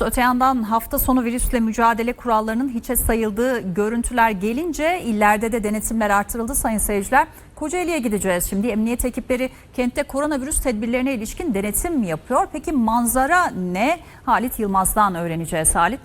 Öte yandan hafta sonu virüsle mücadele kurallarının hiçe sayıldığı görüntüler gelince illerde de denetimler artırıldı sayın seyirciler. Kocaeli'ye gideceğiz şimdi. Emniyet ekipleri kentte koronavirüs tedbirlerine ilişkin denetim yapıyor? Peki manzara ne? Halit Yılmaz'dan öğreneceğiz Halit.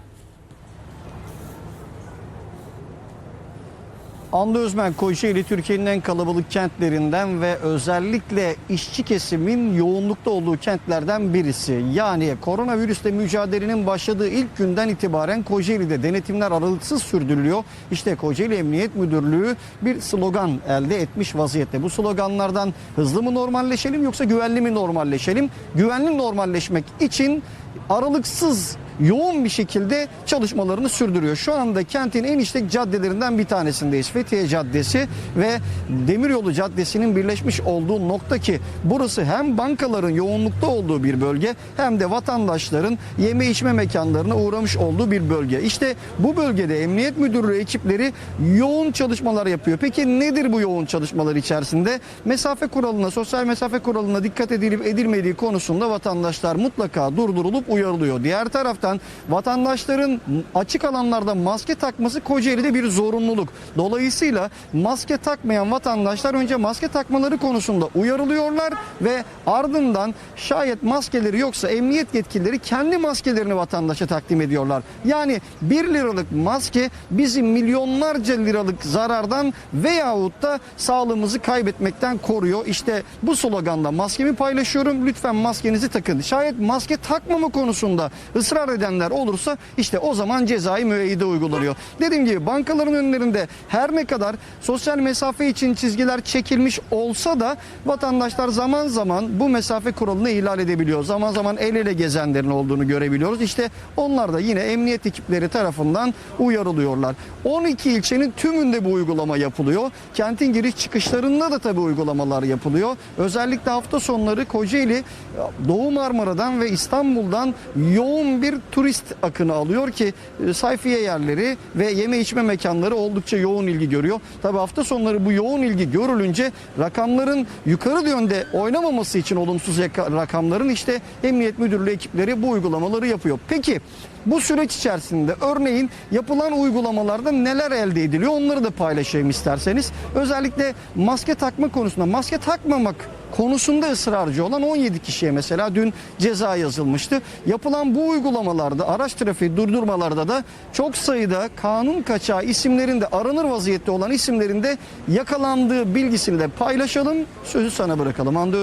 Anlı Özmen Kocaeli Türkiye'nin en kalabalık kentlerinden ve özellikle işçi kesimin yoğunlukta olduğu kentlerden birisi. Yani koronavirüsle mücadelenin başladığı ilk günden itibaren Kocaeli'de denetimler aralıksız sürdürülüyor. İşte Kocaeli Emniyet Müdürlüğü bir slogan elde etmiş vaziyette. Bu sloganlardan hızlı mı normalleşelim yoksa güvenli mi normalleşelim? Güvenli normalleşmek için aralıksız yoğun bir şekilde çalışmalarını sürdürüyor. Şu anda kentin en işlek caddelerinden bir tanesindeyiz. Fethiye Caddesi ve Demiryolu Caddesi'nin birleşmiş olduğu nokta ki burası hem bankaların yoğunlukta olduğu bir bölge hem de vatandaşların yeme içme mekanlarına uğramış olduğu bir bölge. İşte bu bölgede Emniyet Müdürlüğü ekipleri yoğun çalışmalar yapıyor. Peki nedir bu yoğun çalışmalar içerisinde? Mesafe kuralına, sosyal mesafe kuralına dikkat edilip edilmediği konusunda vatandaşlar mutlaka durdurulup uyarılıyor. Diğer taraftan vatandaşların açık alanlarda maske takması Kocaeli'de bir zorunluluk. Dolayısıyla maske takmayan vatandaşlar önce maske takmaları konusunda uyarılıyorlar ve ardından şayet maskeleri yoksa emniyet yetkilileri kendi maskelerini vatandaşa takdim ediyorlar. Yani 1 liralık maske bizi milyonlarca liralık zarardan veyahut da sağlığımızı kaybetmekten koruyor. İşte bu sloganda maskemi paylaşıyorum lütfen maskenizi takın. Şayet maske takmama konusunda ısrar edenler olursa işte o zaman cezai müeyyide uygulanıyor. Dediğim gibi bankaların önlerinde her ne kadar sosyal mesafe için çizgiler çekilmiş olsa da vatandaşlar zaman zaman bu mesafe kuralını ihlal edebiliyor. Zaman zaman el ele gezenlerin olduğunu görebiliyoruz. İşte onlar da yine emniyet ekipleri tarafından uyarılıyorlar. 12 ilçenin tümünde bu uygulama yapılıyor. Kentin giriş çıkışlarında da tabii uygulamalar yapılıyor. Özellikle hafta sonları Kocaeli Doğu Marmara'dan ve İstanbul'dan yoğun bir turist akını alıyor ki e, sayfiye yerleri ve yeme içme mekanları oldukça yoğun ilgi görüyor. Tabii hafta sonları bu yoğun ilgi görülünce rakamların yukarı yönde oynamaması için olumsuz rakamların işte Emniyet Müdürlüğü ekipleri bu uygulamaları yapıyor. Peki bu süreç içerisinde örneğin yapılan uygulamalarda neler elde ediliyor onları da paylaşayım isterseniz. Özellikle maske takma konusunda maske takmamak konusunda ısrarcı olan 17 kişiye mesela dün ceza yazılmıştı. Yapılan bu uygulamalarda araç trafiği durdurmalarda da çok sayıda kanun kaçağı isimlerinde aranır vaziyette olan isimlerinde yakalandığı bilgisini de paylaşalım. Sözü sana bırakalım. Öz